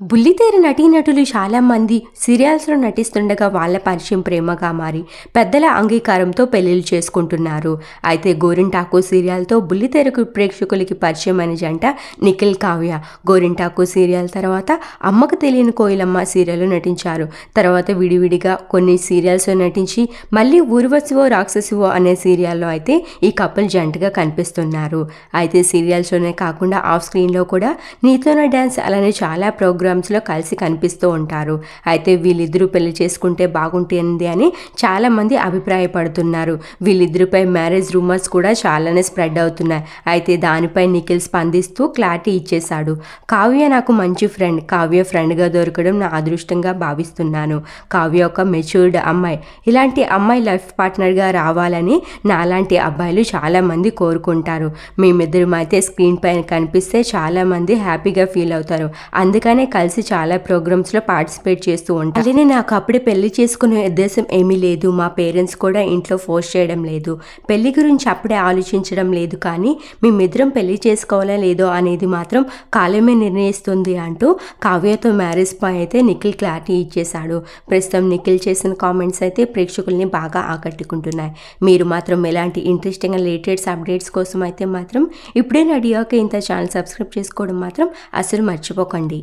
బుల్లితేర నటీనటులు చాలామంది సీరియల్స్లో నటిస్తుండగా వాళ్ళ పరిచయం ప్రేమగా మారి పెద్దల అంగీకారంతో పెళ్ళిళ్ళు చేసుకుంటున్నారు. అయితే గోరింటాకు సీరియల్తో బుల్లితేరకు ప్రేక్షకులకి పరిచయం అనే జంట నిఖిల్ కావ్య. గోరింటాకు సీరియల్ తర్వాత అమ్మకు తెలియని కోయిలమ్మ సీరియల్లో నటించారు. తర్వాత విడివిడిగా కొన్ని సీరియల్స్లో నటించి మళ్ళీ ఊర్వశివో రాక్షసివో అనే సీరియల్లో అయితే ఈ కపుల్ జంటగా కనిపిస్తున్నారు. అయితే సీరియల్స్లోనే కాకుండా ఆఫ్ స్క్రీన్లో కూడా నీతోన డ్యాన్స్ అలానే చాలా ప్రోగ్రామ్స్లో కలిసి కనిపిస్తూ ఉంటారు. అయితే వీళ్ళిద్దరూ పెళ్ళి చేసుకుంటే బాగుంటుంది అని చాలామంది అభిప్రాయపడుతున్నారు. వీళ్ళిద్దరిపై మ్యారేజ్ రూమర్స్ కూడా చాలానే స్ప్రెడ్ అవుతున్నాయి. అయితే దానిపై నిఖిల్ స్పందిస్తూ క్లారిటీ ఇచ్చేశాడు. కావ్య నాకు మంచి ఫ్రెండ్. కావ్య ఫ్రెండ్గా దొరకడం నా అదృష్టంగా భావిస్తున్నాను. కావ్య ఒక మెచ్యూర్డ్ అమ్మాయి. ఇలాంటి అమ్మాయి లైఫ్ పార్ట్నర్గా రావాలని నాలాంటి అబ్బాయిలు చాలామంది కోరుకుంటారు. మేమిద్దరం అయితే స్క్రీన్ పైన కనిపిస్తే చాలామంది హ్యాపీగా ఫీల్ అవుతారు. అందుకనే కలిసి చాలా ప్రోగ్రామ్స్లో పార్టిసిపేట్ చేస్తూ ఉంటాను అలానే నాకు అప్పుడే పెళ్ళి చేసుకునే ఉద్దేశం ఏమీ లేదు. మా పేరెంట్స్ కూడా ఇంట్లో ఫోర్స్ చేయడం లేదు. పెళ్ళి గురించి అప్పుడే ఆలోచించడం లేదు కానీ మేమిద్దరం పెళ్ళి చేసుకోవాలా లేదో అనేది మాత్రం కాలమే నిర్ణయిస్తుంది అంటూ కావ్యతో మ్యారేజ్ పై అయితే నిఖిల్ క్లారిటీ ఇచ్చేశాడు. ప్రస్తుతం నిఖిల్ చేసిన కామెంట్స్ అయితే ప్రేక్షకుల్ని బాగా ఆకట్టుకుంటున్నాయి. మీరు మాత్రం ఎలాంటి ఇంట్రెస్టింగ్ లేటెస్ట్ అప్డేట్స్ కోసం అయితే మాత్రం ఇప్పుడే నడియాక ఇంత ఛానల్ సబ్స్క్రైబ్ చేసుకోవడం మాత్రం అసలు మర్చిపోకండి.